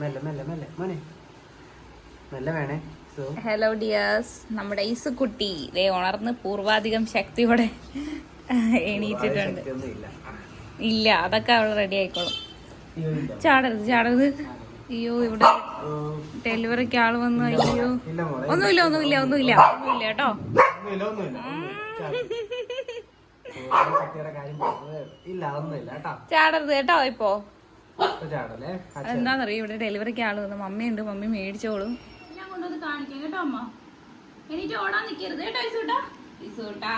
മെല്ലെ മെല്ലെ മെല്ലെ. മോനെ. മെല്ലെ വേണേ. ഹലോ ഡിയേഴ്സ് നമ്മുടെ ഈസുക്കുട്ടി ദേ ഉണർന്ന് പൂർവാധികം ശക്തിയോടെ എണീറ്റിട്ടുണ്ട്. ഇല്ല അതൊക്കെ അവൾ റെഡി ആയിക്കോളും. ചാടരുത് ചാടരുത്. അയ്യോ ഇവിടെ ഡെലിവറിക്ക് ആൾ വന്നു. അയ്യോ. ഒന്നുമില്ല ഒന്നുമില്ല ഒന്നുമില്ല. ഒന്നുമില്ല കേട്ടോ. ചാടരുത് കേട്ടോ ഇപ്പോ. എന്താന്നറിയോ? ഇവിടെ ഡെലിവറിക്ക് ആൾ വന്നു. മമ്മിയുണ്ട് മമ്മി മേടിച്ചോളും. ഞാൻ കൊണ്ടുവന്ന് കാണിക്കാം കേട്ടോ അമ്മ. എനിക്ക് ഓടാൻ നിൽക്കരുത് കേട്ടോ ഇസൂട്ടാ ഇസൂട്ടാ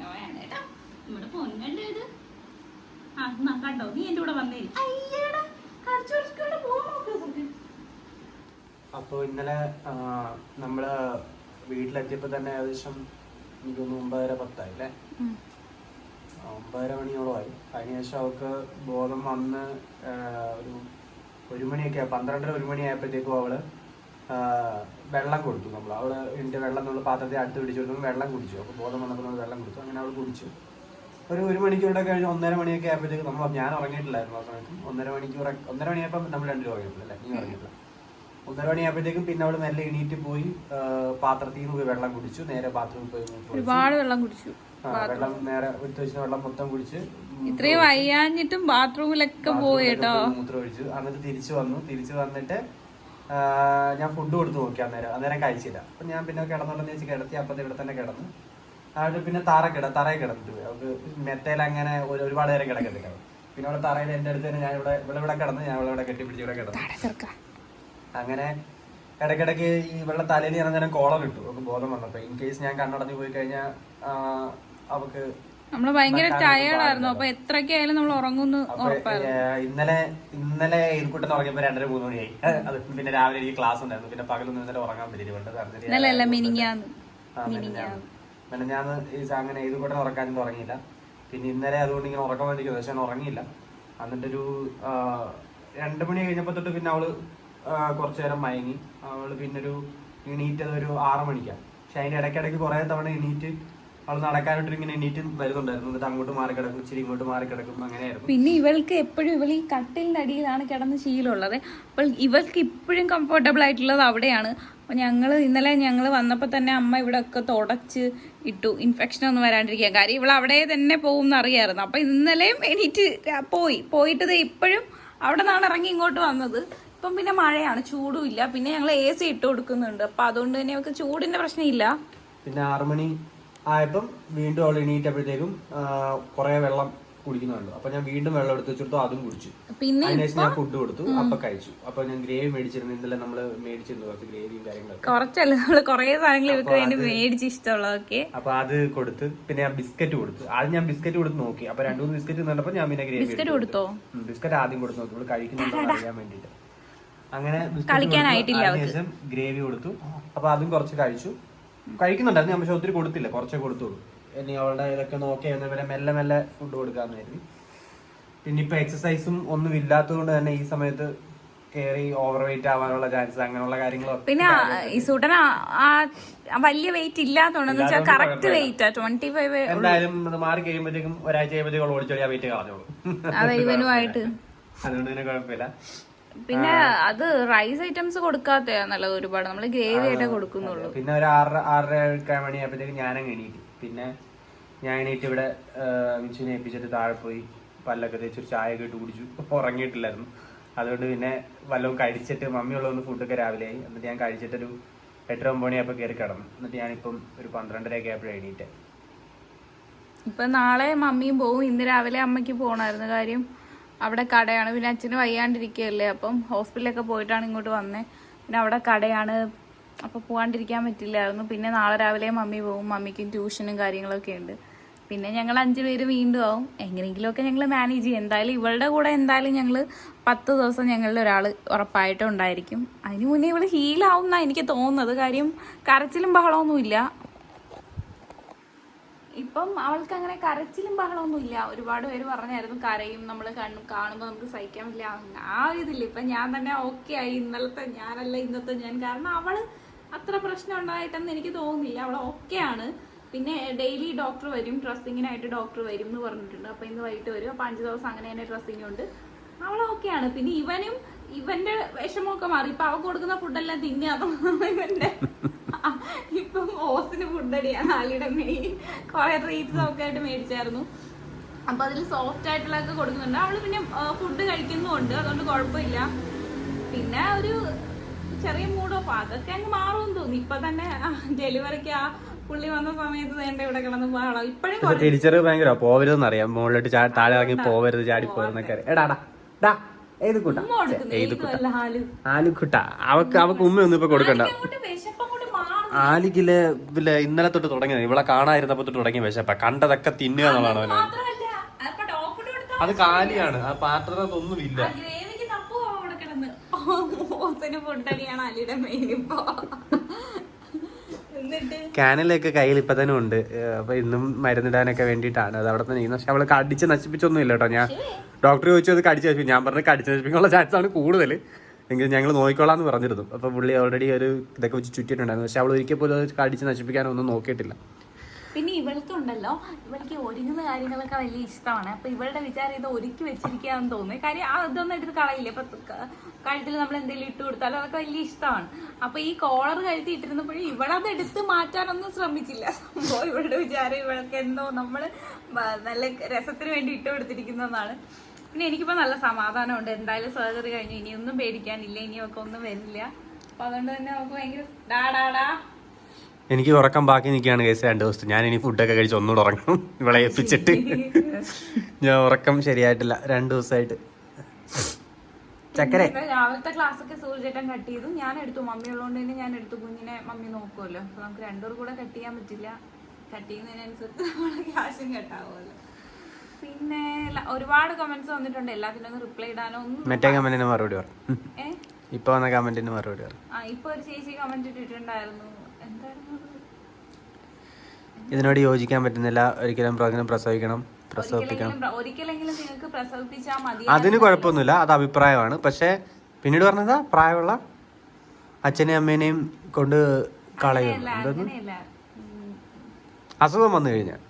നോയാണ് കേട്ടോ. നമ്മുടെ പൊന്നല്ലേ ഇത്. ആ എന്നാ കണ്ടോ? നീ എന്റെ കൂടെ വന്നേ അയ്യടാ അപ്പോൾ ഇന്നലെ നമ്മൾ വീട്ടിലെത്തിയപ്പോൾ തന്നെ ഏകദേശം എനിക്ക് ഒമ്പതര പത്തായി അല്ലേ? ആ, ഒമ്പതര മണിയോളമായി. അതിനുശേഷം അവൾക്ക് ബോധം വന്ന് ഒരു ഒരു മണിയൊക്കെ പന്ത്രണ്ടര ഒരു മണിയായപ്പോഴത്തേക്കും അവൾ വെള്ളം കൊടുത്തു നമ്മൾ അവൾ എന്റെ വെള്ളം നമ്മൾ പാത്രത്തെ അടുത്ത് പിടിച്ചു കൊടുത്തു വെള്ളം കുടിച്ചു. അപ്പോൾ ബോധം വന്നപ്പോൾ നമ്മൾ വെള്ളം കൊടുത്തു. അങ്ങനെ അവൾ കുടിച്ചു. ഒരു ഒരു മണിക്കൂടെ കഴിഞ്ഞ് ഒന്നര മണിയൊക്കെ ആയപ്പോഴത്തേക്ക് നമ്മൾ ഞാൻ ഉറങ്ങിയിട്ടില്ലായിരുന്നു ആ സമയത്ത്. ഒന്നര മണിക്കൂർ ഒന്നര മണിയായപ്പോൾ നമ്മൾ രണ്ടുപേരും ഉറങ്ങിയിട്ടില്ല നീ ഉറങ്ങിയിട്ടില്ല. ഒന്നര മണിയായപ്പോഴത്തേക്കും പിന്നെ അവൾ നല്ല എണീറ്റ് പോയി പാത്രത്തിൽ നിന്ന് പോയി വെള്ളം കുടിച്ചു. നേരെ ബാത്റൂമിൽ പോയി. ഒരുപാട് വെള്ളം കുടിച്ചു. വെള്ളം നേരെ എടുത്ത് വെള്ളം മൊത്തം കുടിച്ച് ഇത്രയും വയ്യാഞ്ഞിട്ടും ബാത്റൂമിലൊക്കെ പോയി കേട്ടോ മൂത്രം ഒഴിച്ചു എന്നിട്ട് തിരിച്ചു വന്നു. തിരിച്ചു വന്നിട്ട് ഞാൻ ഫുഡ് കൊടുത്തു നോക്കി അന്നേരം. അന്നേരം കഴിച്ചില്ല. അപ്പൊ ഞാൻ പിന്നെ കിടന്നുള്ള വെച്ച് കിടത്തി അപ്പൊ ഇവിടെ തന്നെ കിടന്നു. അവിടെ പിന്നെ തറ കിട തറയെ കിടന്നിട്ട് പോയി. അവൾക്ക് മെത്തയിൽ അങ്ങനെ ഒരു- ഒരുപാട് നേരം കിടക്കത്തില്ല പിന്നെ അവിടെ തറയിൽ എന്റെ അടുത്ത് തന്നെ ഞാൻ ഇവിടെ ഇവിടെ ഇവിടെ കിടന്ന് ഞാൻ ഇവിടെ ഇവിടെ കെട്ടിപ്പിടിച്ച് ഇവിടെ കിടന്നു. അങ്ങനെ ഇടയ്ക്കിടയ്ക്ക് ഈ വെള്ളം തലയിൽ ഞാൻ അന്നേരം കോളർ ഇട്ടു. അവൾക്ക് ബോധം വന്നപ്പോ ഇൻ കേസ് ഞാൻ കണ്ണടഞ്ഞു പോയി കഴിഞ്ഞാൽ അവക്ക് നമ്മൾ ഭയങ്കര ടയേർഡായിരുന്നു അപ്പൊ എത്രക്കായാലും നമ്മൾ ഉറങ്ങുന്നു ഇന്നലെ ഇന്നലെ ഈർക്കുട്ടൻ ഉറങ്ങിയപ്പോ രണ്ടര മൂന്ന് മണിയായി. അത് പിന്നെ രാവിലെ എനിക്ക് ക്ലാസ് ഉണ്ടായിരുന്നു. പിന്നെ പകലൊന്നും ഇന്നലെ ഉറങ്ങാൻ പിന്നെ ഞാൻ അങ്ങനെ ഈർക്കുട്ടൻ ഉറക്കാനൊന്നും ഉറങ്ങിയില്ല. പിന്നെ ഇന്നലെ അതുകൊണ്ട് ഇങ്ങനെ ഉറക്കം വേണ്ടിയിരിക്കും പക്ഷെ ഞാൻ ഉറങ്ങിയില്ല. എന്നിട്ട് ഒരു രണ്ട് മണി കഴിഞ്ഞപ്പോ തൊട്ട് പിന്നെ അവൾ കുറച്ചു നേരം മയങ്ങി. അവൾ പിന്നെ ഒരു എണീറ്റത് ഒരു ആറ് മണിക്കാണ്. പക്ഷെ അതിന്റെ ഇടയ്ക്കിടയ്ക്ക് കുറെ തവണ എണീറ്റ് അവൾ നടക്കാനായിട്ട് ഇങ്ങനെ എണീറ്റ് വരുന്നുണ്ടായിരുന്നു. എന്നിട്ട് അങ്ങോട്ട് മാറി കിടക്കും ഇച്ചിരി ഇങ്ങോട്ട് മാറി കിടക്കും അങ്ങനെയായിരുന്നു. പിന്നെ ഇവൾക്ക് എപ്പോഴും ഇവൾ ഈ കട്ടിലിന്റെ അടിയിലാണ് കിടന്ന് ശീലമുള്ളത്. അപ്പോൾ ഇവൾക്ക് ഇപ്പോഴും കംഫർട്ടബിൾ ആയിട്ടുള്ളത് അവിടെയാണ്. അപ്പോൾ ഞങ്ങൾ ഇന്നലെ ഞങ്ങൾ വന്നപ്പോൾ തന്നെ അമ്മ ഇവിടെ ഒക്കെ തുടച്ച് ഇട്ടു. ഇൻഫെക്ഷൻ ഒന്നും വരാണ്ടിരിക്കാൻ. കാര്യം ഇവൾ അവിടെ തന്നെ പോകും എന്നറിയായിരുന്നു അപ്പോൾ ഇന്നലെയും എണീറ്റ് പോയി. പോയിട്ട് ഇപ്പോഴും അവിടെ നിന്നാണ് ഇറങ്ങി ഇങ്ങോട്ട് വന്നത്. ഇപ്പം പിന്നെ മഴയാണ് ചൂടും ഇല്ല. പിന്നെ ഞങ്ങൾ എ സി ഇട്ട് കൊടുക്കുന്നുണ്ട്. അപ്പോൾ അതുകൊണ്ട് തന്നെ അവൾക്ക് ചൂടിന്റെ പ്രശ്നമില്ല പിന്നെ ആറു മണി ആയപ്പം വീണ്ടും അവൾ എണീറ്റപ്പോഴത്തേക്കും കുറെ വെള്ളം കുടിക്കുന്നുണ്ട്. അപ്പൊ ഞാൻ വീണ്ടും വെള്ളം എടുത്ത് വെച്ചെടുത്തു അതും കുടിച്ചു. അതിനുശേഷം ഞാൻ ഫുഡ് കൊടുത്തു. അപ്പൊ കഴിച്ചു. അപ്പൊ ഞാൻ ഗ്രേവി മേടിച്ചിരുന്നു. ഇന്നലെ നമ്മൾ മേടിച്ചിരുന്നു കുറച്ച് ഗ്രേവിയും കാര്യങ്ങളൊക്കെ. കുറച്ചല്ല കുറേ സാധനങ്ങൾ ഇവർക്ക് വേണ്ടി മേടിച്ച് ഇഷ്ടമുള്ളതൊക്കെ. അപ്പൊ അത് കൊടുത്ത് പിന്നെ ഞാൻ ബിസ്ക്കറ്റ് കൊടുത്തു. ആദ്യം ഞാൻ ബിസ്ക്കറ്റ് കൊടുത്ത് നോക്കി. അപ്പൊ രണ്ടു മൂന്ന് ബിസ്ക്കറ്റ് നിന്നപ്പോ ഞാൻ പിന്നെ ഗ്രേവി ബിസ്ക്കറ്റ് കൊടുത്തോ? ബിസ്ക്കറ്റ് ആദ്യം കൊടുത്ത് നോക്കി. ഇവിടെ കഴിക്കുന്നുണ്ടോ അറിയാൻ വേണ്ടിട്ട് അങ്ങനെ കളിക്കാനായിട്ടില്ല ഗ്രേവി കൊടുത്തു. അപ്പൊ അതും കുറച്ച് കഴിച്ചു. കഴിക്കുന്നുണ്ടായിരുന്നു പക്ഷെ ഒത്തിരി കൊടുത്തില്ല. കുറച്ചേ കൊടുത്തുള്ളൂ. ഇനി അവളുടെ ഇതൊക്കെ നോക്കി അതേപോലെ മെല്ലെ മെല്ലെ ഫുഡ് കൊടുക്കാമെന്നായിരുന്നു പിന്നെ ഇപ്പൊ എക്സസൈസും ഒന്നും ഇല്ലാത്തത് കൊണ്ട് തന്നെ ഈ സമയത്ത് കയറി ഓവർ വെയിറ്റ് ആവാനുള്ള ചാൻസ് അങ്ങനെയുള്ള കാര്യങ്ങളൊക്കെ പിന്നെ ഈ ആ വലിയ വെയിറ്റ് ഇല്ലാത്തോണ്ടെന്ന് വെച്ചാൽ കറക്റ്റ് വെയിറ്റ് ട്വന്റി ഫൈവ് എന്തായാലും അത് മാറി കഴിയുമ്പോഴത്തേക്കും ഒരാഴ്ച കഴിയുമ്പോഴത്തേക്കും ഓടിച്ചോളി ആ വെയിറ്റ് കളഞ്ഞോളൂ. അതുകൊണ്ട് തന്നെ കുഴപ്പമില്ല. പിന്നെ അത് റൈസ് ഐറ്റംസ് കൊടുക്കാത്ത നല്ലത് ഒരുപാട്. നമ്മൾ ഗ്രേവി ആയിട്ടേ കൊടുക്കുന്നുള്ളൂ. പിന്നെ ഒരു ആറര ആറര മണിയായപ്പോഴത്തേക്കും ഞാനങ്ങ് എണീറ്റ്. പിന്നെ ഞാൻ എണീറ്റ് ഇവിടെ മിച്ചിനെ ഏൽപ്പിച്ചിട്ട് താഴെ പോയി പല്ലൊക്കെ തേച്ച് ഒരു ചായ കേട്ട് ഇട്ട് കുടിച്ചു. ഉറങ്ങിയിട്ടില്ലായിരുന്നു. അതുകൊണ്ട് പിന്നെ വല്ലതും കഴിച്ചിട്ട് മമ്മി ഉള്ളതൊന്ന് ഫുഡൊക്കെ രാവിലെ ആയി. എന്നിട്ട് ഞാൻ കഴിച്ചിട്ടൊരു എട്ടര ഒമ്പത് മണിയായപ്പോൾ കയറി കിടന്നു. എന്നിട്ട് ഞാനിപ്പം ഒരു പന്ത്രണ്ടരയൊക്കെ ആയപ്പോഴും എണീറ്റ് ഇപ്പൊ നാളെ മമ്മിയും പോവും. ഇന്ന് രാവിലെ അമ്മയ്ക്ക് പോണായിരുന്നു കാര്യം. അവിടെ കടയാണ്. പിന്നെ അച്ഛന് വയ്യാണ്ടിരിക്കുകയല്ലേ? അപ്പം ഹോസ്പിറ്റലൊക്കെ പോയിട്ടാണ് ഇങ്ങോട്ട് വന്നേ. പിന്നെ അവിടെ കടയാണ്. അപ്പോൾ പോകാണ്ടിരിക്കാൻ പറ്റില്ലായിരുന്നു. പിന്നെ നാളെ രാവിലെ മമ്മി പോകും മമ്മിക്കും ട്യൂഷനും കാര്യങ്ങളൊക്കെ ഉണ്ട്. പിന്നെ ഞങ്ങൾ അഞ്ച് പേര് വീണ്ടും ആവും. എങ്ങനെയെങ്കിലുമൊക്കെ ഞങ്ങൾ മാനേജ് ചെയ്യും. എന്തായാലും ഇവളുടെ കൂടെ എന്തായാലും ഞങ്ങൾ പത്ത് ദിവസം ഞങ്ങളിൽ ഒരാൾ ഉറപ്പായിട്ടും ഉണ്ടായിരിക്കും. അതിന് മുന്നേ ഇവൾ ഹീലാവും എന്നാണ് എനിക്ക് തോന്നുന്നത്. കാര്യം കരച്ചിലും ബഹളമൊന്നുമില്ല. ഇപ്പം അവൾക്ക് അങ്ങനെ കരച്ചിലും ബഹളമൊന്നും ഇല്ല. ഒരുപാട് പേര് പറഞ്ഞായിരുന്നു കരയും നമ്മൾ കണ്ണു കാണുമ്പോൾ നമുക്ക് സഹിക്കാൻ പറ്റില്ല. ആ ഒരു ഇതില്ല. ഇപ്പം ഞാൻ തന്നെ ഓക്കെ ആയി. ഇന്നലത്തെ ഞാനല്ല ഇന്നത്തെ ഞാൻ. കാരണം അവൾ അത്ര പ്രശ്നം ഉണ്ടായിട്ടെന്ന് എനിക്ക് തോന്നുന്നില്ല. അവൾ ഓക്കെ ആണ്. പിന്നെ ഡെയിലി ഡോക്ടർ വരും. ഡ്രസ്സിങ്ങിനായിട്ട് ഡോക്ടർ വരും എന്ന് പറഞ്ഞിട്ടുണ്ട്. അപ്പൊ ഇന്ന് വൈകിട്ട് വരും. അപ്പൊ അഞ്ച് ദിവസം അങ്ങനെ തന്നെ ഡ്രസ്സിങ് ഉണ്ട്. അവൾ ആണ്. പിന്നെ ഇവനും ഇവന്റെ വിഷമമൊക്കെ മാറി. ഇപ്പൊ അവൾ കൊടുക്കുന്ന ഫുഡെല്ലാം തിന്നാതെ ഇവന്റെ ഇപ്പം ഓസിന് ഫുഡടിയാണ് ആലിയുടെ മെയിൻ കുറെ ട്രീറ്റ്സ് ഒക്കെ ആയിട്ട് മേടിച്ചായിരുന്നു. അപ്പൊ അതിൽ സോഫ്റ്റ് ആയിട്ടുള്ളതൊക്കെ കൊടുക്കുന്നുണ്ട്. അവൾ പിന്നെ ഫുഡ് കഴിക്കുന്നുമുണ്ട്. അതുകൊണ്ട് കുഴപ്പമില്ല. പിന്നെ ഒരു ചെറിയ മൂഡ് ഓഫ് അതൊക്കെ അങ്ങ് മാറുമെന്ന് തോന്നി. ഇപ്പൊ തന്നെ ഡെലിവറിക്ക് ആ പുള്ളി വന്ന സമയത്ത് വേണ്ട ഇവിടെ കിടന്ന് പാടാം. ഇപ്പഴും തിരിച്ചറിവ് ഭയങ്കര. പോവരുതെന്ന് അറിയാം. മുകളിലോട്ട് താഴെ ഇറങ്ങി പോവരുത് ചാടി പോരുന്നൊക്കെ അറിയാം. എടാ ഡാ ഏത് കൂട്ടാ? ഏത് കുട്ട? ആലുക്കുട്ട അവക്ക് അവക്ക് ഉമ്മയൊന്നും ഇപ്പൊ കൊടുക്കണ്ട അങ്ങോട്ട് വിശപ്പം കൊണ്ട് മാറും ആലിക്കിൽ ഇന്നലെ തൊട്ട് തുടങ്ങിയത്. ഇവിടെ കാണാതിരുന്നപ്പോ തൊട്ട് തുടങ്ങിയ വിശപ്പ കണ്ടതൊക്കെ തിന്നുക എന്നുള്ളതാണ് അവന്. അത് കാലിയാണ്. ആ പാത്രത്തൊന്നും ഇല്ല കാനലൊക്കെ കയ്യിൽ ഇപ്പൊ തന്നെ ഉണ്ട്. അപ്പൊ ഇന്നും മരുന്നിടാനൊക്കെ വേണ്ടിട്ടാണ് അത് അവിടെ തന്നെ. പക്ഷെ അവൾ കടിച്ച് നശിപ്പിച്ചൊന്നും ഇല്ല കേട്ടോ. ഞാൻ ഡോക്ടർ ചോദിച്ചു അത് കടിച്ച് നശിപ്പിക്കും. ഞാൻ പറഞ്ഞു കടിച്ച് നശിപ്പിക്കാനുള്ള ചാൻസ് ആണ് കൂടുതൽ എങ്കിൽ ഞങ്ങൾ നോക്കിക്കോളാം എന്ന് പറഞ്ഞിരുന്നു. അപ്പോൾ പുള്ളി ഓൾറെഡി ഒരു ഇതൊക്കെ വെച്ച് ചുറ്റിയിട്ടുണ്ടായിരുന്നു. പക്ഷെ അവൾ ഒരിക്കൽ പോലും അത് കടിച്ച് നശിപ്പിക്കാനൊന്നും നോക്കിയിട്ടില്ല. പിന്നെ ഇവൾക്കുണ്ടല്ലോ ഇവൾക്ക് ഒരുങ്ങുന്ന കാര്യങ്ങളൊക്കെ വലിയ ഇഷ്ടമാണ്. അപ്പൊ ഇവളുടെ വിചാരം ഇത് ഒരുക്കി വെച്ചിരിക്കാന്ന് തോന്നുന്നു. കാര്യം ഇതൊന്നും എടുത്ത് കളയില്ല. ഇപ്പൊ കഴുത്തിൽ നമ്മൾ എന്തെങ്കിലും ഇട്ട് കൊടുത്താലും അതൊക്കെ വലിയ ഇഷ്ടമാണ്. അപ്പൊ ഈ കോളർ കഴുത്തി ഇട്ടിരുന്നപ്പോഴും ഇവളത് എടുത്ത് മാറ്റാനൊന്നും ശ്രമിച്ചില്ല. സംഭവം ഇവളുടെ വിചാരം ഇവൾക്ക് എന്തോ നമ്മൾ നല്ല രസത്തിന് വേണ്ടി ഇട്ട് കൊടുത്തിരിക്കുന്നതാണ്. പിന്നെ എനിക്കിപ്പോ നല്ല സമാധാനമുണ്ട്. എന്തായാലും സർജറി കഴിഞ്ഞു. ഇനി ഒന്നും പേടിക്കാനില്ല. ഇനി ഒക്കെ ഒന്നും വരില്ല. അപ്പൊ അതുകൊണ്ട് തന്നെ നമുക്ക് ഭയങ്കര ഡാ ഡാ ഡാ. എനിക്ക് ഉറക്കം ബാക്കി നിൽക്കുകയാണ് കേസ് രണ്ട് ദിവസത്തെ. ഞാൻ ഇനി ഫുഡൊക്കെ കഴിച്ച് ഒന്നുകൂടെ ഉറങ്ങും ഇവളെ ഏൽപ്പിച്ചിട്ട്. ഞാൻ ഉറക്കം ശരിയായിട്ടില്ല. രണ്ട് ദിവസമായിട്ട്. ചക്കരെ. രാവിലത്തെ ക്ലാസ് ഒക്കെ സൂര്യചേട്ടൻ കട്ട് ചെയ്തു. ഞാൻ എടുത്തു. മമ്മി ഉള്ളതുകൊണ്ട് തന്നെ ഞാൻ എടുത്തു. കുഞ്ഞിനെ മമ്മി നോക്കുമല്ലോ അപ്പൊ നമുക്ക് രണ്ടുപേർ കൂടെ കട്ട് ചെയ്യാൻ പറ്റില്ല. കട്ട് ചെയ്യുന്നതിനനുസരിച്ച് നമ്മുടെ ക്യാഷും കട്ടാവുമല്ലോ പിന്നെ ഒരുപാട് കമന്റ്സ് വന്നിട്ടുണ്ട്. എല്ലാത്തിനും റിപ്ലൈ ഇടാനോ ഒന്നും മറ്റേ കമന്റിന് മറുപടി പറഞ്ഞു ഏ? ഇപ്പൊ വന്ന കമന്റിന് മറുപടി പറഞ്ഞു ആ ഇപ്പൊ ഒരു ചേച്ചി കമന്റ് ഇട്ടിട്ടുണ്ടായിരുന്നു. എന്തായിരുന്നു? ഇതിനോട് യോജിക്കാൻ പറ്റുന്നില്ല. ഒരിക്കലും പ്രഗ്നം പ്രസവിക്കണം. പ്രസവിപ്പിക്കണം. ഒരിക്കലെങ്കിലും നിങ്ങൾക്ക് പ്രസവിപ്പിച്ചാൽ മതി അതിന് കുഴപ്പമൊന്നുമില്ല. അത് അഭിപ്രായമാണ്. പക്ഷെ പിന്നീട് പറഞ്ഞതാ? പ്രായമുള്ള അച്ഛനെയും അമ്മേനെയും കൊണ്ട് കളയും അല്ല അങ്ങനെയല്ല. ഉം. അസുഖം വന്നു കഴിഞ്ഞാൽ.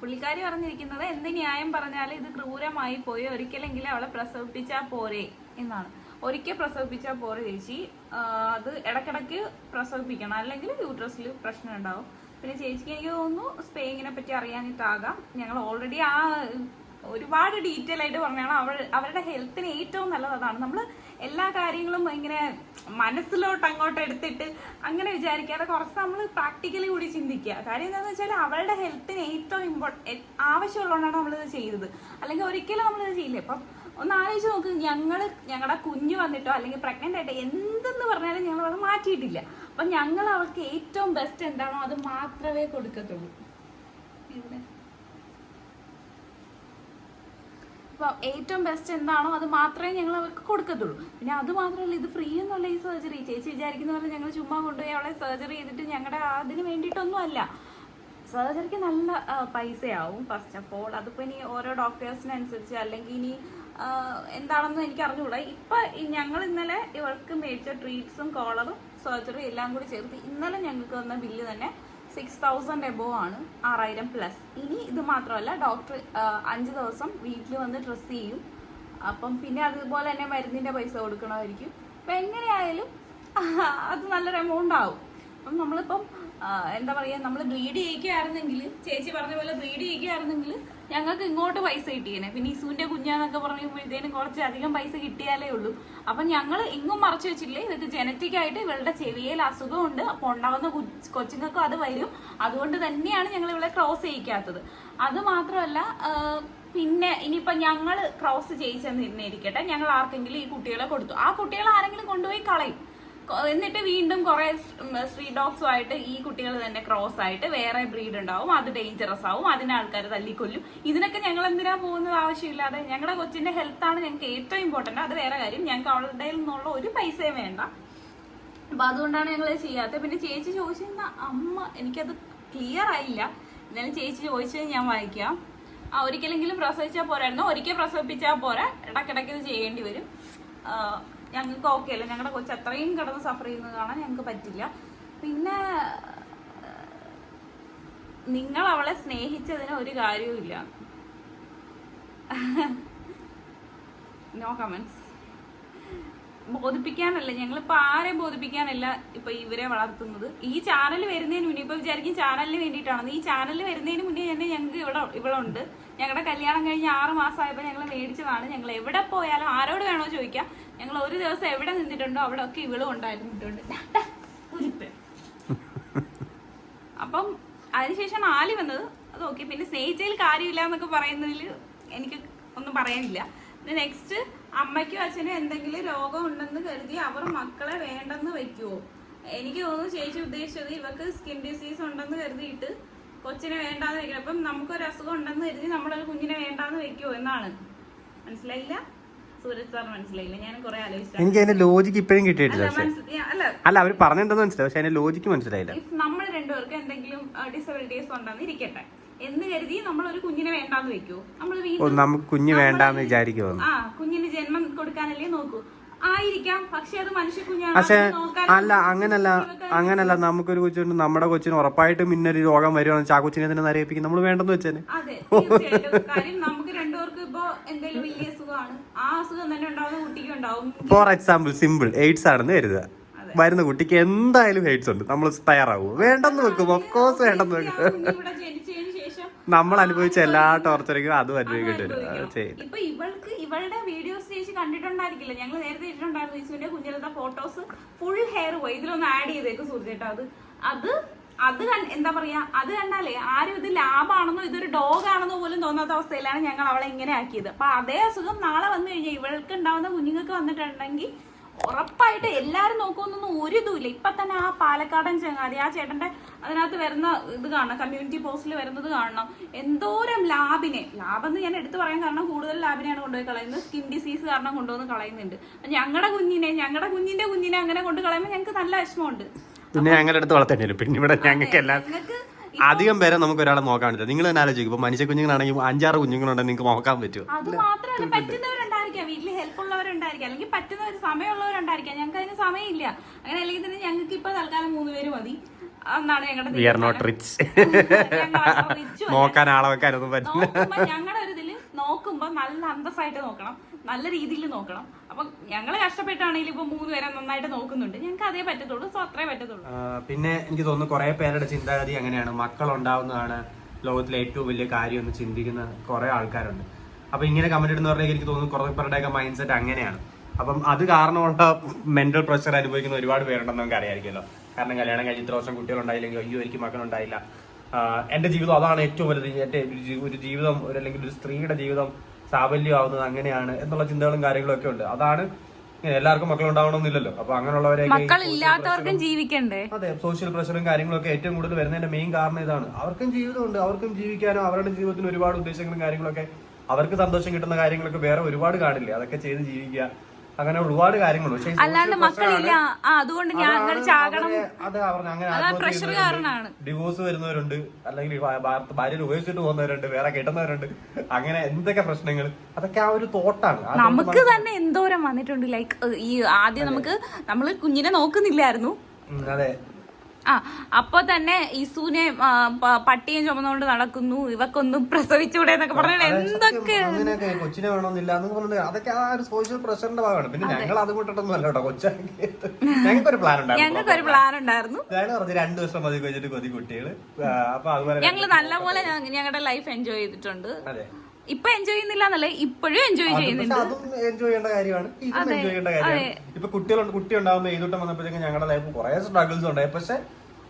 പുള്ളിക്കാരി പറഞ്ഞിരിക്കുന്നത് എന്ത് ന്യായം പറഞ്ഞാലും ഇത് ക്രൂരമായി പോയി ഒരിക്കലെങ്കിലും അവളെ പ്രസവിപ്പിച്ചാൽ പോരെ എന്നാണ്. ഒരിക്കൽ പ്രസവിപ്പിച്ചാൽ പോരെ ചേച്ചി. അത് ഇടക്കിടക്ക് പ്രസവിപ്പിക്കണം. അല്ലെങ്കിൽ യൂട്രസിൽ പ്രശ്നം ഉണ്ടാവും. പിന്നെ ചേച്ചിക്ക് എനിക്ക് തോന്നുന്നു സ്പേയിങ്ങിനെ പറ്റി അറിയാനിട്ടാകാം ഞങ്ങൾ ഓൾറെഡി ആ ഒരുപാട് ഡീറ്റെയിൽ ആയിട്ട് പറഞ്ഞാണ് അവൾ അവരുടെ ഹെൽത്തിന് ഏറ്റവും നല്ലത് അതാണ്. നമ്മൾ എല്ലാ കാര്യങ്ങളും ഇങ്ങനെ മനസ്സിലോട്ട് അങ്ങോട്ട് എടുത്തിട്ട് അങ്ങനെ വിചാരിക്കാതെ കുറച്ച് നമ്മൾ പ്രാക്ടിക്കലി കൂടി ചിന്തിക്കുക. കാര്യം എന്താണെന്ന് വെച്ചാൽ അവളുടെ ഹെൽത്തിന് ഏറ്റവും ഇമ്പോർട്ട ആവശ്യമുള്ളതുകൊണ്ടാണ് നമ്മളിത് ചെയ്തത്. അല്ലെങ്കിൽ ഒരിക്കലും നമ്മളിത് ചെയ്യില്ല. ഇപ്പം ഒന്ന് ആലോചിച്ച് നോക്ക് ഞങ്ങൾ ഞങ്ങളുടെ കുഞ്ഞ് വന്നിട്ടോ അല്ലെങ്കിൽ പ്രഗ്നന്റ് ആയിട്ട് എന്തെന്ന് പറഞ്ഞാലും ഞങ്ങൾ അത് മാറ്റിയിട്ടില്ല. അപ്പം ഞങ്ങൾ അവർക്ക് ഏറ്റവും ബെസ്റ്റ് എന്താണോ അത് മാത്രമേ കൊടുക്കത്തുള്ളൂ. ഇവിടെ ഇപ്പൊ ഏറ്റവും ബെസ്റ്റ് എന്താണോ അത് മാത്രമേ ഞങ്ങൾ അവർക്ക് കൊടുക്കത്തുള്ളൂ. പിന്നെ അത് മാത്രമല്ല ഇത് ഫ്രീ എന്നുള്ള ഈ സർജറി ചേച്ചി വിചാരിക്കുന്ന പോലെ ഞങ്ങൾ ചുമ്മാ കൊണ്ടുപോയി അവളെ സർജറി ചെയ്തിട്ട് ഞങ്ങളുടെ അതിന് വേണ്ടിയിട്ടൊന്നും അല്ല. സർജറിക്ക് നല്ല പൈസയാവും ഫസ്റ്റ് ഓഫ് ഓൾ അതിപ്പോൾ ഇനി ഓരോ ഡോക്ടേഴ്സിനനുസരിച്ച് അല്ലെങ്കിൽ ഇനി എന്താണെന്ന് എനിക്ക് അറിഞ്ഞുകൂടാ. ഇപ്പം ഞങ്ങൾ ഇന്നലെ ഇവർക്ക് മേടിച്ച ട്രീറ്റ്സും കോളറും സർജറി എല്ലാം കൂടി ചേർത്ത് ഇന്നലെ ഞങ്ങൾക്ക് വന്ന ബില്ല് തന്നെ സിക്സ് തൗസൻഡ് എബോ ആണ് ആറായിരം പ്ലസ് ഇനി ഇത് മാത്രമല്ല ഡോക്ടർ അഞ്ച് ദിവസം വീട്ടിൽ വന്ന് ഡ്രസ്സ് ചെയ്യും. അപ്പം പിന്നെ അതുപോലെ തന്നെ മരുന്നിന്റെ പൈസ കൊടുക്കണമായിരിക്കും. അപ്പം എങ്ങനെയായാലും അത് നല്ലൊരു എമൗണ്ട് ആവും. അപ്പം നമ്മളിപ്പം എന്താ പറയാ നമ്മൾ ബ്രീഡ് ചെയ്യിക്കുകയായിരുന്നെങ്കിൽ ചേച്ചി പറഞ്ഞ പോലെ ബ്രീഡ് ചെയ്യിക്കുകയായിരുന്നെങ്കിൽ ഞങ്ങൾക്ക് ഇങ്ങോട്ട് പൈസ കിട്ടിയേനെ. പിന്നെ ഇസുവിന്റെ കുഞ്ഞാന്നൊക്കെ പറയുമ്പോഴത്തേനും കുറച്ച് അധികം പൈസ കിട്ടിയാലേ ഉള്ളൂ. അപ്പം ഞങ്ങൾ ഇങ്ങും മറച്ചു വെച്ചില്ലേ ഇതൊക്കെ ജനറ്റിക് ആയിട്ട് ഇവളുടെ ചെവിയിൽ അസുഖമുണ്ട്. അപ്പോൾ ഉണ്ടാകുന്ന കൊച്ചുങ്ങൾക്കും അത് വരും. അതുകൊണ്ട് തന്നെയാണ് ഞങ്ങൾ ഇവളെ ക്രോസ് ചെയ്യിക്കാത്തത്. അത് മാത്രമല്ല പിന്നെ ഇനിയിപ്പോ ഞങ്ങൾ ക്രോസ് ചെയ്യിച്ചെന്ന് ഇരിക്കട്ടെ ഞങ്ങൾ ആർക്കെങ്കിലും ഈ കുട്ടികളെ കൊടുത്തു. ആ കുട്ടികളെ ആരെങ്കിലും കൊണ്ടുപോയി കളയും. എന്നിട്ട് വീണ്ടും കുറെ സ്ട്രീറ്റ് ഡോഗ്സും ആയിട്ട് ഈ കുട്ടികൾ തന്നെ ക്രോസ് ആയിട്ട് വേറെ ബ്രീഡ് ഉണ്ടാവും. അത് ഡേഞ്ചറസ് ആവും. അതിനെ ആൾക്കാർ തല്ലിക്കൊല്ലും. ഇതിനൊക്കെ ഞങ്ങൾ എന്തിനാ പോകുന്നത് ആവശ്യമില്ലാതെ? ഞങ്ങളുടെ കൊച്ചിന്റെ ഹെൽത്ത് ആണ് ഞങ്ങൾക്ക് ഏറ്റവും ഇമ്പോർട്ടന്റ് അത് വേറെ കാര്യം. ഞങ്ങൾക്ക് അവളുടെ നിന്നുള്ള ഒരു പൈസയും വേണ്ട. അപ്പൊ അതുകൊണ്ടാണ് ഞങ്ങൾ ചെയ്യാത്തത്. പിന്നെ ചേച്ചി ചോദിച്ചിരുന്ന അമ്മ എനിക്കത് ക്ലിയർ ആയില്ല. എന്നാലും ചേച്ചി ചോദിച്ചത് ഞാൻ വായിക്കാം. ആ ഒരിക്കലെങ്കിലും പ്രസവിച്ചാൽ പോരായിരുന്നു. ഒരിക്കൽ പ്രസവിപ്പിച്ചാൽ പോരാ. ഇടക്കിടക്ക് ഇത് ചെയ്യേണ്ടി വരും. ഞങ്ങൾക്ക് ഓക്കെ അല്ല? ഞങ്ങളുടെ കൊച്ചു അത്രയും കിടന്ന് സഫർ ചെയ്യുന്നത് കാണാൻ ഞങ്ങൾക്ക് പറ്റില്ല. പിന്നെ നിങ്ങൾ അവളെ സ്നേഹിച്ചതിന് ഒരു കാര്യവുമില്ല നോ കമൻസ് ബോധിപ്പിക്കാനല്ല. ഞങ്ങളിപ്പോ ആരെ ബോധിപ്പിക്കാനല്ല ഇപ്പൊ ഇവരെ വളർത്തുന്നത്. ഈ ചാനൽ വരുന്നതിന് മുന്നേ ഇപ്പൊ വിചാരിക്കും ചാനലിന് വേണ്ടിയിട്ടാണ്. ഈ ചാനൽ വരുന്നതിന് മുന്നേ തന്നെ ഞങ്ങൾക്ക് ഇവിടെ ഇവിടെ ഉണ്ട് ഞങ്ങളുടെ കല്യാണം കഴിഞ്ഞ് ആറ് മാസമായപ്പോൾ ഞങ്ങൾ മേടിച്ചതാണ്. ഞങ്ങൾ എവിടെ പോയാലും ആരോട് വേണോ ചോദിക്കാം. ഞങ്ങൾ ഒരു ദിവസം എവിടെ നിന്നിട്ടുണ്ടോ അവിടെ ഒക്കെ ഇവളും ഉണ്ടായിരുന്നിട്ടുണ്ട് അപ്പം അതിനുശേഷം ആലി വന്നത് അത് ഓക്കെ പിന്നെ സ്നേഹിച്ചതിൽ കാര്യമില്ല എന്നൊക്കെ പറയുന്നതിൽ എനിക്ക് ഒന്നും പറയാനില്ല. നെക്സ്റ്റ് അമ്മയ്ക്കും അച്ഛനും എന്തെങ്കിലും രോഗം ഉണ്ടെന്ന് കരുതി അവർ മക്കളെ വേണ്ടെന്ന് വെക്കുവോ? എനിക്ക് തോന്നുന്നു ചേച്ചി ഉദ്ദേശിച്ചത് ഇവക്ക് സ്കിൻ ഡിസീസ് ഉണ്ടെന്ന് കരുതിയിട്ട് കൊച്ചിനെ വേണ്ടാന്ന് വെക്കണം. അപ്പം നമുക്കൊരു അസുഖം ഉണ്ടെന്ന് കരുതി നമ്മളൊരു കുഞ്ഞിനെ വേണ്ടാന്ന് വെക്കുവോ എന്നാണ്. മനസ്സിലായില്ല? സൂരജ് സാർ മനസ്സിലായില്ല? ഞാൻ കുറെ ആലോചിച്ചു എനിക്ക് അതിന്റെ ലോജിക്ക് ഇപ്പോഴും കിട്ടിയിട്ടില്ല അല്ല പക്ഷെ. അല്ല. അല്ല അവർ പറഞ്ഞിട്ടുണ്ടെന്ന് മനസ്സിലായി? പക്ഷെ അതിന്റെ ലോജിക്ക് മനസ്സിലായില്ല. ഇഫ് നമ്മൾ രണ്ടുപേർക്ക് എന്തെങ്കിലും ഡിസബിലിറ്റീസ് ഉണ്ടെന്ന് ഇരിക്കട്ടെ. എന്ന് കരുതി നമ്മൾ ഒരു കുഞ്ഞിനെ വേണ്ടാന്ന് വെക്കൂ. നമ്മൾ ഓ വീണ്ടും നമുക്ക് കുഞ്ഞ് വേണ്ടാന്ന് വിചാരിക്കുമെന്ന് ആ കുഞ്ഞിന് ജന്മം കൊടുക്കാനല്ലേ നോക്കൂ. ആയിരിക്കാം പക്ഷെ അത് മനുഷ്യ പക്ഷെ അല്ല അങ്ങനല്ല അങ്ങനല്ല. നമുക്കൊരു കൊച്ചുണ്ട് നമ്മുടെ കൊച്ചിന് ഉറപ്പായിട്ടും ഇന്നൊരു രോഗം വരുവാണെന്ന് വെച്ചാൽ ആ കൊച്ചിനെ തന്നെ നരയിപ്പിക്കും നമ്മൾ വേണ്ടെന്ന് വെച്ചേനെ. അതെ തീർച്ചയായിട്ടും. കാര്യം നമുക്ക് രണ്ടുപേർക്കും ഇപ്പൊ എന്തെങ്കിലും വലിയ അസുഖമാണ് ആ അസുഖം തന്നെ ഉണ്ടാവുന്ന കുട്ടിക്ക് ഉണ്ടാവും ഫോർ എക്സാമ്പിൾ സിമ്പിൾ എയ്ഡ്സ് ആണെന്ന് കരുതുക. വരുന്ന കുട്ടിക്ക് എന്തായാലും എയ്ഡ്സ് ഉണ്ട്. നമ്മൾ തയ്യാറാവും. വേണ്ടെന്ന് വെക്കും. ഓഫ് കോഴ്സ് വേണ്ടെന്ന് വെക്കും. നമ്മൾ അനുഭവിച്ച എല്ലാ ടോർച്ചറിക്കും അതും അനുഭവിക്കേണ്ടി വരും. ഇപ്പൊ ഇവൾക്ക് ഇവളുടെ വീഡിയോസ് ചേച്ചി കണ്ടിട്ടുണ്ടായിരിക്കില്ല. ഞങ്ങൾ നേരത്തെ ഇട്ടിട്ടുണ്ടായിരുന്നു ഇസുവിന്റെ കുഞ്ഞിലത്തെ ഫോട്ടോസ് ഫുൾ ഹെയർ പോയി ഇതിലൊന്ന് ആഡ് ചെയ്തേക്ക് സുഹൃത്തേട്ടോ അത് അത് അത് എന്താ പറയാ അത് കണ്ടാലേ ആരും ഇത് ലാഭാണെന്നോ ഇതൊരു ഡോഗ് ആണെന്നോ പോലും തോന്നാത്ത അവസ്ഥയിലാണ് ഞങ്ങൾ അവളെ ഇങ്ങനെ ആക്കിയത്. അപ്പൊ അതേ അസുഖം നാളെ വന്നു കഴിഞ്ഞാൽ ഇവൾക്ക് ഉണ്ടാവുന്ന കുഞ്ഞുങ്ങൾക്ക് വന്നിട്ടുണ്ടെങ്കിൽ ഉറപ്പായിട്ട് എല്ലാരും നോക്കുമെന്നൊന്നും ഒരു ഇതുമില്ല ഇപ്പൊ തന്നെ ആ പാലക്കാടൻ ചങ്ങാതി ആ ചേട്ടന്റെ അതിനകത്ത് വരുന്ന ഇത് കാണണം കമ്മ്യൂണിറ്റി പോസ്റ്റിൽ വരുന്നത് കാണണം. എന്തോരം ലാബിനെ ലാബെന്ന് ഞാൻ എടുത്തു പറയാൻ കാരണം കൂടുതൽ ലാബിനെയാണ് കൊണ്ടുപോയി കളയുന്നത്. സ്കിൻ ഡിസീസ് കാരണം കൊണ്ടുവന്ന് കളയുന്നുണ്ട്. ഞങ്ങളുടെ കുഞ്ഞിനെ ഞങ്ങളുടെ കുഞ്ഞിന്റെ കുഞ്ഞിനെ അങ്ങനെ കൊണ്ട് കളയുമ്പോൾ ഞങ്ങൾക്ക് നല്ല വിഷമമുണ്ട്. പിന്നെ ഞങ്ങളുടെ അടുത്ത് വളർത്തേണ്ടി വരും. പിന്നെ ഇവിടെ ഞങ്ങൾക്ക് എല്ലാം അധികം പേരെ നമുക്ക് ഒരാളെ നോക്കാൻ പറ്റില്ല. നിങ്ങൾ തന്നെ ആലോചിക്കും. ഇപ്പൊ മനുഷ്യ കുഞ്ഞുങ്ങളാണെങ്കിൽ അഞ്ചാറ് കുഞ്ഞുങ്ങളുണ്ടെങ്കിൽ നിങ്ങൾക്ക് നോക്കാൻ പറ്റുമോ? അത് മാത്രമല്ല പറ്റുന്നവരുണ്ടായിരിക്കാം. വീട്ടിൽ ഹെൽപ്പ് ഉള്ളവരുണ്ടായിരിക്കാം. അല്ലെങ്കിൽ സമയമുള്ളവരുണ്ടായിരിക്കാം. ഞങ്ങൾക്ക് അതിന് സമയമില്ല. അങ്ങനെ അല്ലെങ്കിൽ തന്നെ ഞങ്ങൾക്ക് ഇപ്പൊ തൽക്കാലം മൂന്ന് പേര് മതി. എന്നാണ് ഞങ്ങളുടെ വി ആർ നോട്ട് റിച്ച് ഞങ്ങൾ അത്ര rich ഉം അല്ല. നോക്കാൻ ആളെ വെക്കാനൊന്നും പറ്റില്ല. നോക്കുമ്പോ ഞങ്ങളുടെ ഒരു ഇതിൽ നോക്കുമ്പോ നല്ല അന്തസ്സായിട്ട് നോക്കണം. നല്ല രീതിയിൽ നോക്കണം. അപ്പൊ ഞങ്ങൾ കഷ്ടപ്പെട്ടാണെങ്കിലും ഇപ്പൊ മൂന്ന് പേരെ നന്നായിട്ട് നോക്കുന്നുണ്ട്. ഞങ്ങൾക്ക് അതേ പറ്റത്തുള്ളൂ. സോ അത്രേ പറ്റത്തുള്ളൂ. പിന്നെ എനിക്ക് തോന്നുന്നു കുറെ പേരുടെ ചിന്താഗതി അങ്ങനെയാണ്. മക്കൾ ഉണ്ടാവുന്നതാണ് ലോകത്തിലെ ഏറ്റവും വലിയ കാര്യം എന്ന് ചിന്തിക്കുന്ന കുറെ ആൾക്കാരുണ്ട്. അപ്പൊ ഇങ്ങനെ കമന്റ് ഇടുന്നവരുടെ എനിക്ക് തോന്നുന്നു കുറെ പേരുടെയൊക്കെ മൈൻഡ് സെറ്റ് അങ്ങനെയാണ്. അപ്പം അത് കാരണമുള്ള മെന്റൽ പ്രഷർ അനുഭവിക്കുന്ന ഒരുപാട് പേരുണ്ടെന്ന് നമുക്ക് അറിയാമായിരിക്കുമല്ലോ. കാരണം കല്യാണം കഴിഞ്ഞ് ഇത്ര വർഷം കുട്ടികളുണ്ടായില്ലെങ്കിൽ അയ്യോ എനിക്ക് മകനുണ്ടായില്ല എന്റെ ജീവിതം അതാണ് ഏറ്റവും വലുത്. ഒരു ഒരു ജീവിതം ഒരു അല്ലെങ്കിൽ ഒരു സ്ത്രീയുടെ ജീവിതം സാഫല്യമാവുന്നത് അങ്ങനെയാണ് എന്നുള്ള ചിന്തകളും കാര്യങ്ങളും ഒക്കെ ഉണ്ട്. അതാണ് എല്ലാവർക്കും മക്കൾ ഉണ്ടാവണമെന്നില്ലല്ലോ അപ്പൊ അങ്ങനെയുള്ളവരെ മക്കളില്ലാത്തവർക്കും ജീവിക്കണ്ടേ? അതെ സോഷ്യൽ പ്രഷറും കാര്യങ്ങളൊക്കെ ഏറ്റവും കൂടുതൽ വരുന്നതിന്റെ മെയിൻ കാരണം ഇതാണ്. അവർക്കും ജീവിതമുണ്ട്. അവർക്കും ജീവിക്കാനോ അവരുടെ ജീവിതത്തിന് ഒരുപാട് ഉദ്ദേശങ്ങളും കാര്യങ്ങളൊക്കെ അവർക്ക് സന്തോഷം കിട്ടുന്ന കാര്യങ്ങളൊക്കെ വേറെ ഒരുപാട് കാണില്ലേ? അതൊക്കെ ചെയ്ത് ജീവിക്കുക. അങ്ങനെ ഒരുപാട് പക്ഷേ അല്ലാണ്ട് മക്കളില്ല. ആ അതുകൊണ്ട് ഞാൻ അങ്ങനെ ചാകണം. അത് അങ്ങനെ ഡിവോഴ്സ് വരുന്നവരുണ്ട്. അല്ലെങ്കിൽ ഭാര്യ ഉപയോഗിച്ചിട്ട് പോകുന്നവരുണ്ട്. വേറെ കെട്ടുന്നവരുണ്ട്. അങ്ങനെ എന്തൊക്കെ പ്രശ്നങ്ങൾ? അതൊക്കെ ആ ഒരു തോട്ടാണ്. നമുക്ക് തന്നെ എന്തോരം വന്നിട്ടുണ്ട്. ലൈക്ക് ഈ ആദ്യം നമുക്ക് നമ്മൾ കുഞ്ഞിനെ നോക്കുന്നില്ലായിരുന്നു. അതെ. ആ അപ്പൊ തന്നെ ഇസുവിനെ പട്ടിയും ചുമന്നുകൊണ്ട് നടക്കുന്നു. ഇവക്കൊന്നും പ്രസവിച്ചൂടെ എന്നൊക്കെ പറഞ്ഞാൽ എന്തൊക്കെ? കൊച്ചിനെ വേണമെന്നില്ല അതൊക്കെ ആ ഒരു സോഷ്യൽ പ്രഷറിന്റെ ഭാഗമാണ്. പിന്നെ ഞങ്ങൾ അത്. കൂട്ടൊന്നും അല്ല കേട്ടോ പ്ലാൻ ഉണ്ടായിരുന്നു. ഞങ്ങൾക്ക് ഒരു പ്ലാൻ ഉണ്ടായിരുന്നു. ഞാൻ പറഞ്ഞു രണ്ടു വർഷം മതി വെച്ചിട്ട് കൊതി കുട്ടികൾ അപ്പൊ അതുപോലെ ഞങ്ങൾ നല്ലപോലെ ഞങ്ങളുടെ ലൈഫ് എൻജോയ് ചെയ്തിട്ടുണ്ട്. ഇപ്പൊ എൻജോയ് ചെയ്യുന്നില്ല എന്നല്ല ഇപ്പോഴും എൻജോയ് ചെയ്യുന്നുണ്ട്. അതും എൻജോയ് ചെയ്യേണ്ട കാര്യമാണ്. ഇതും എൻജോയ് ചെയ്യേണ്ട കാര്യമാണ്. ഇപ്പൊ കുട്ടികളുണ്ട് കുട്ടി ഉണ്ടാവുന്ന ഏതൂട്ടം വന്നപ്പോഴത്തേക്കും ഞങ്ങളുടെ ലൈഫ് കുറെ സ്ട്രഗിൾസ് ഉണ്ടായി. പക്ഷെ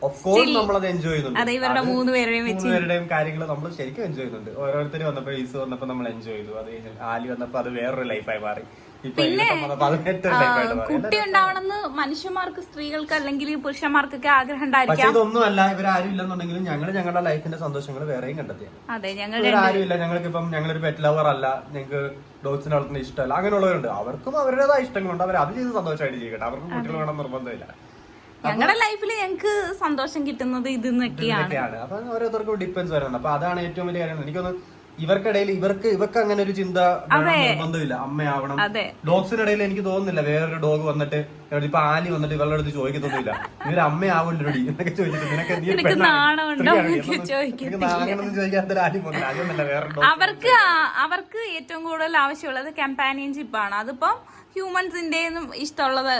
ഓഫ്കോഴ്സ് നമ്മൾ അത് എൻജോയ് ചെയ്യുന്നുണ്ട്. അതെ ഇവരുടെ മൂന്ന് പേരുടെയും വെച്ച്. മൂന്നുപേരുടെയും കാര്യങ്ങൾ നമ്മൾ ശരിക്കും എൻജോയ് ചെയ്യുന്നുണ്ട്. ഓരോരുത്തരും വന്നപ്പോ ഈസ് വന്നപ്പോ നമ്മൾ എൻജോയ് ചെയ്തു. അത് കഴിഞ്ഞാൽ ആലി വന്നപ്പോ അത് വേറൊരു ലൈഫായി മാറി. മാറി കുട്ടി ഉണ്ടാവണമെന്ന് മനുഷ്യന്മാർക്ക് സ്ത്രീകൾക്ക് അല്ലെങ്കിൽ പുരുഷന്മാർക്കൊക്കെ ആഗ്രഹം പക്ഷെ ഇതൊന്നും അല്ല ഇവരാരും ഇല്ലെന്നുണ്ടെങ്കിലും ഞങ്ങൾ ഞങ്ങളുടെ ലൈഫിന്റെ സന്തോഷങ്ങൾ വേറെയും കണ്ടെത്തിയാണ് അതെ ഞങ്ങൾ ആരും ഇല്ല ഞങ്ങൾക്ക് ഇപ്പം ഞങ്ങളൊരു പെറ്റ് ലവർ അല്ല. ഞങ്ങൾക്ക് ഡോഗ്സിനെ വളർത്തുന്ന ഇഷ്ടമല്ല. അങ്ങനെയുള്ളവരുണ്ട്. അവർക്കും അവരുടേതായ ഇഷ്ടങ്ങളുണ്ട്. അവർ അത് ചെയ്ത് സന്തോഷമായിട്ട് ജീവിക്കട്ടെ. അവർക്ക് കുട്ടികൾ വേണം നിർബന്ധമില്ല. ഞങ്ങളുടെ ലൈഫിൽ ഞങ്ങൾക്ക് സന്തോഷം കിട്ടുന്നത് ഇത് എന്നൊക്കെയാണ് ഇതൊക്കെയാണ്. അപ്പൊ ഓരോരുത്തർക്കും ഡിപ്പെൻസ് വരുന്നുണ്ട്. അപ്പൊ അതാണ് ഏറ്റവും വലിയ കാര്യം. എനിക്കൊന്ന് ഇവർക്കിടയിൽ ഇവർക്ക് ഇവർക്ക് അങ്ങനെ ഒരു ചിന്ത നിർബന്ധമില്ല. അമ്മയാവണം. ഡോഗ്സിനിടയിൽ എനിക്ക് തോന്നുന്നില്ല. വേറൊരു ഡോഗ് വന്നിട്ട് ഇപ്പൊ ആലി വന്നിട്ട് ഇവരുടെ അടുത്ത് ചോദിക്കത്തൊന്നുമില്ല ഇവർ ഒരു അമ്മയാവുമല്ലോടി എന്നൊക്കെ ചോദിച്ചിട്ട് നിനക്ക് നീ ഒരു നിനക്ക് നാണമുണ്ടോ സ്ത്രീയാണ്, എന്നൊക്കെ എന്നൊന്നും- ചോദിക്കത്തില്ല. നിനക്ക് നാണമൊന്നും ചോദിക്കാത്തൊരു ആലി വേറെ അവർക്ക് അവർക്ക് ഏറ്റവും കൂടുതൽ ആവശ്യമുള്ളത് കമ്പാനിയൻഷിപ്പ് ആണ് അതിപ്പം ഹ്യൂമൻസിന്റെ ഇഷ്ടമുള്ളത്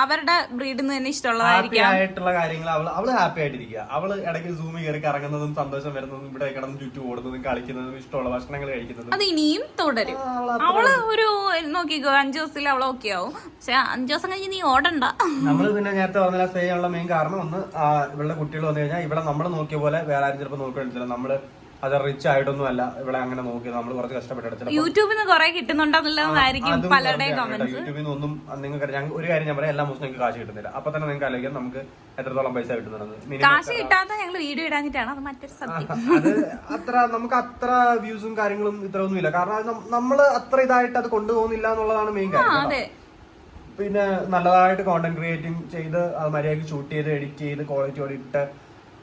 അവരുടെ ബ്രീഡിൽ നിന്ന് തന്നെ ഹാപ്പി ഇഷ്ടമുള്ളതായിരിക്കാം. ആയിട്ടുള്ള കാര്യങ്ങൾ അവൾ അവൾ ഹാപ്പി ആയിട്ടിരിക്കുക. അവൾ ഇടയ്ക്ക് സൂമി കയറി കറങ്ങുന്നതും സന്തോഷം വരുന്നതും ഇവിടെ കിടന്ന് ചുറ്റും ഓടുന്നതും കളിക്കുന്നതും ഇഷ്ടമുള്ള ഭക്ഷണങ്ങൾ കഴിക്കുന്നതും. അത് ഇനിയും തുടരും. അവൾ അവൾ ഒരു നോക്കിക്കോ അഞ്ചു ദിവസത്തിൽ അവൾ ഓക്കെ ആവും. പക്ഷെ അഞ്ചു ദിവസം കഴിഞ്ഞ് നീ ഓടണ്ട. നമ്മൾ പിന്നെ നേരത്തെ പറഞ്ഞ സ്റ്റേ ചെയ്യാനുള്ള മെയിൻ കാരണം ഒന്ന് ആ, ഇവളുടെ കുട്ടികൾ വന്നു കഴിഞ്ഞാൽ ഇവിടെ നമ്മൾ നോക്കിയ പോലെ വേറെ ആരും ചിലപ്പോൾ നോക്കിയിട്ടില്ല നമ്മൾ അത് റിച്ച് ആയിട്ടൊന്നും അല്ല. ഇവിടെ അങ്ങനെ നോക്കിയത്. നമ്മൾ കുറച്ച് കഷ്ടപ്പെട്ടെടുത്തില്ല യൂട്യൂബിൽ നിന്ന് കുറെ കിട്ടുന്നുണ്ടെന്നുള്ളതായിരിക്കും അതും പലരുടെയും കമന്റ്സ് യൂട്യൂബിൽ നിന്നൊന്നും നിങ്ങൾക്ക് ഞങ്ങൾ ഒരു കാര്യം ഞാൻ പറയാം. എല്ലാ ദിവസവും നിങ്ങൾക്ക് കാശ് കിട്ടുന്നില്ല. അപ്പൊ തന്നെ നിങ്ങൾക്ക് ആലോചിക്കാം നമുക്ക് എത്രത്തോളം പൈസ കിട്ടുന്നുണ്ടെന്ന്. കാശ് കിട്ടാത്ത ഞങ്ങൾ വീഡിയോ ഇടാഞ്ഞിട്ടാണ് അത് മറ്റൊരു സത്യം. അത് അത്ര നമുക്ക് അത്ര വ്യൂസും കാര്യങ്ങളും ഇത്ര ഒന്നുമില്ല. കാരണം നമ്മൾ നമ്മൾ അത്ര ഇതായിട്ട് അത് കൊണ്ടുപോകുന്നില്ല എന്നുള്ളതാണ് മെയിൻ കാര്യം. പിന്നെ നല്ലതായിട്ട് കോണ്ടന്റ് ക്രിയേറ്റിംഗ് ചെയ്ത് അത് മര്യാദയ്ക്ക് ഷൂട്ട് ചെയ്ത് എഡിറ്റ് ചെയ്ത് ക്വാളിറ്റിയോടെ ഇട്ട്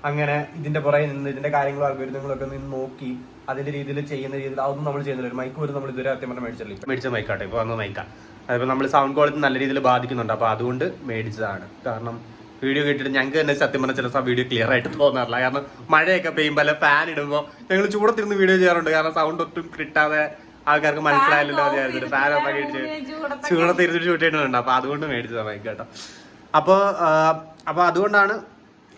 അങ്ങനെ ഇതിന്റെ പുറകെ നിന്ന് ഇതിന്റെ കാര്യങ്ങളും അൽഗോരിതങ്ങളും ഒക്കെ നിന്ന് നോക്കി അതിന്റെ രീതിയിൽ ചെയ്യുന്ന രീതിയിൽ അതൊന്നും നമ്മൾ ചെയ്യുന്നില്ല. ഒരു മൈക്ക് പോലും നമ്മൾ ഇതുവരെ സത്യം പറഞ്ഞാൽ മേടിച്ചില്ല ഇപ്പൊ. മേടിച്ച മൈക്കാട്ടെ ഇപ്പൊ വന്ന മൈക്കാണ് അതിപ്പോ നമ്മൾ സൗണ്ട് ക്വാളിറ്റി നല്ല രീതിയിൽ ബാധിക്കുന്നുണ്ട്. അപ്പൊ അതുകൊണ്ട് മേടിച്ചതാണ്. കാരണം വീഡിയോ കേട്ടിട്ട് ഞങ്ങൾക്ക് തന്നെ സത്യം പറഞ്ഞാൽ ചില വീഡിയോ ക്ലിയർ ആയിട്ട് തോന്നാറില്ല. കാരണം മഴയൊക്കെ പെയ്യുമ്പോൾ പല ഫാൻ ഇടുമ്പോൾ ഞങ്ങൾ ചൂടത്തിരുന്ന് വീഡിയോ ചെയ്യാറുണ്ട്. കാരണം സൗണ്ട് ഒട്ടും കിട്ടാതെ ആൾക്കാർക്ക് മനസ്സിലായില്ലല്ലോ വിചാരിച്ചിട്ട്. ഫാൻ ഓഫ് ആക്കി ഇടിച്ച് ചൂടത്തിരുന്ന് ഷൂട്ട് ചെയ്യുന്നുണ്ട്. അപ്പൊ അതുകൊണ്ട് മേടിച്ചതാണ് മൈക്ക് കേട്ടോ. അപ്പോൾ അപ്പോൾ അതുകൊണ്ടാണ്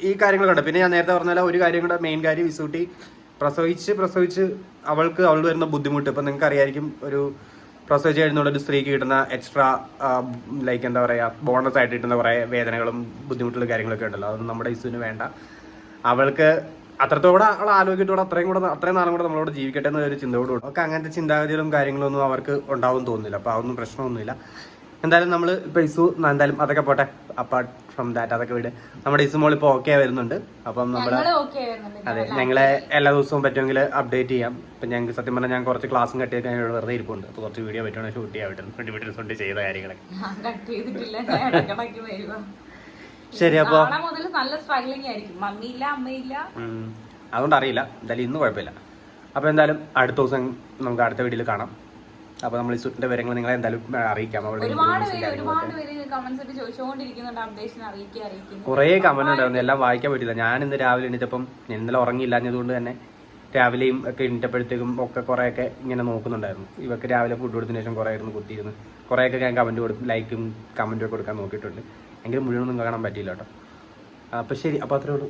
ഈ കാര്യങ്ങൾ കണ്ടു. പിന്നെ ഞാൻ നേരത്തെ പറഞ്ഞാൽ ഒരു കാര്യം കൂടെ മെയിൻ കാര്യം വിസൂട്ടി പ്രസവിച്ച് പ്രസവിച്ച് അവൾക്ക് അവൾ വരുന്ന ബുദ്ധിമുട്ട്. ഇപ്പം നിങ്ങൾക്ക് അറിയായിരിക്കും ഒരു പ്രസവിച്ച് കഴിഞ്ഞുള്ള ഒരു സ്ത്രീക്ക് കിട്ടുന്ന എക്സ്ട്രാ ലൈക്ക് എന്താ പറയുക ബോണസ് ആയിട്ട് കിട്ടുന്ന കുറേ വേദനകളും ബുദ്ധിമുട്ടുകളും കാര്യങ്ങളൊക്കെ ഉണ്ടല്ലോ. അതൊന്നും നമ്മുടെ ഇസുവിന് വേണ്ട. അവൾക്ക് അത്രത്തോടെ അവൾ ആലോചിക്കത്തോടെ അത്രയും കൂടെ അത്രയും നാളും കൂടെ നമ്മളോട് ജീവിക്കട്ടെ എന്നൊരു ചിന്തയോട് ഒക്കെ അങ്ങനത്തെ ചിന്താഗതികളും കാര്യങ്ങളൊന്നും അവർക്ക് ഉണ്ടാവും തോന്നുന്നില്ല. അപ്പോൾ അതൊന്നും പ്രശ്നമൊന്നുമില്ല. എന്തായാലും നമ്മൾ ഇപ്പോൾ ഇസു എന്തായാലും അതൊക്കെ പോട്ടെ. അപ്പാർട്ട് ഫ്രം ദാറ്റ് അതൊക്കെ വിട്. നമ്മുടെ ഇസ് മോൾ ഇപ്പോൾ ഓക്കെ വരുന്നുണ്ട്. അപ്പം നമ്മൾ അതെ ഞങ്ങളെ എല്ലാ ദിവസവും പറ്റുമെങ്കിൽ അപ്ഡേറ്റ് ചെയ്യാം. ഇപ്പം ഞങ്ങൾക്ക് സത്യം പറഞ്ഞാൽ ഞാൻ കുറച്ച് ക്ലാസ്സും കട്ട് ചെയ്ത് ഞങ്ങൾ വെറുതെ ഇരിപ്പുണ്ട്. അപ്പോൾ കുറച്ച് വീഡിയോ പറ്റുവാണെങ്കിൽ ഷൂട്ട് ചെയ്യാൻ പറ്റും മിനിറ്റ്സ് കൊണ്ട് ചെയ്ത കാര്യങ്ങളൊക്കെ. ശരി അപ്പോൾ നാളെ മുതൽ നല്ല സ്ട്രഗ്ലിംഗ് ആയിരിക്കും. മമ്മിയില്ല അമ്മയില്ല. ഉം. അതുകൊണ്ട് അറിയില്ല. എന്തായാലും ഇന്ന് കുഴപ്പമില്ല. അപ്പോൾ എന്തായാലും അടുത്ത ദിവസം നമുക്ക് അടുത്ത വീഡിയോയിൽ കാണാം. അപ്പോൾ നമ്മൾ ഇസുട്ടിന്റെ വിവരങ്ങൾ നിങ്ങളെ എന്തായാലും അറിയിക്കാം. അവളുടെ അറിയിക്കുന്നു കുറേ കമന്റ് ഉണ്ടായിരുന്നു. എല്ലാം വായിക്കാൻ പറ്റില്ല ഞാൻ ഇന്ന് രാവിലെ എണീറ്റപ്പം ഇന്നലെ ഉറങ്ങിയില്ലാഞ്ഞതുകൊണ്ട് തന്നെ രാവിലെയും ഒക്കെ എണീറ്റപ്പോഴത്തേക്കും ഒക്കെ കുറേയൊക്കെ ഇങ്ങനെ നോക്കുന്നുണ്ടായിരുന്നു. ഇവർക്ക് രാവിലെ ഫുഡ് കൊടുത്തതിന് ശേഷം കുറേ ഇരുന്ന് കുത്തിയിരുന്ന്. കുറേയൊക്കെ ഞാൻ കമന്റ് കൊടുക്കും ലൈക്കും കമന്റും ഒക്കെ കൊടുക്കാൻ നോക്കിയിട്ടുണ്ട്. എങ്കിലും മുഴുവനൊന്നും കാണാൻ പറ്റിയില്ല കേട്ടോ. അപ്പോൾ ശരി. അപ്പോൾ അത്രേ ഉള്ളൂ.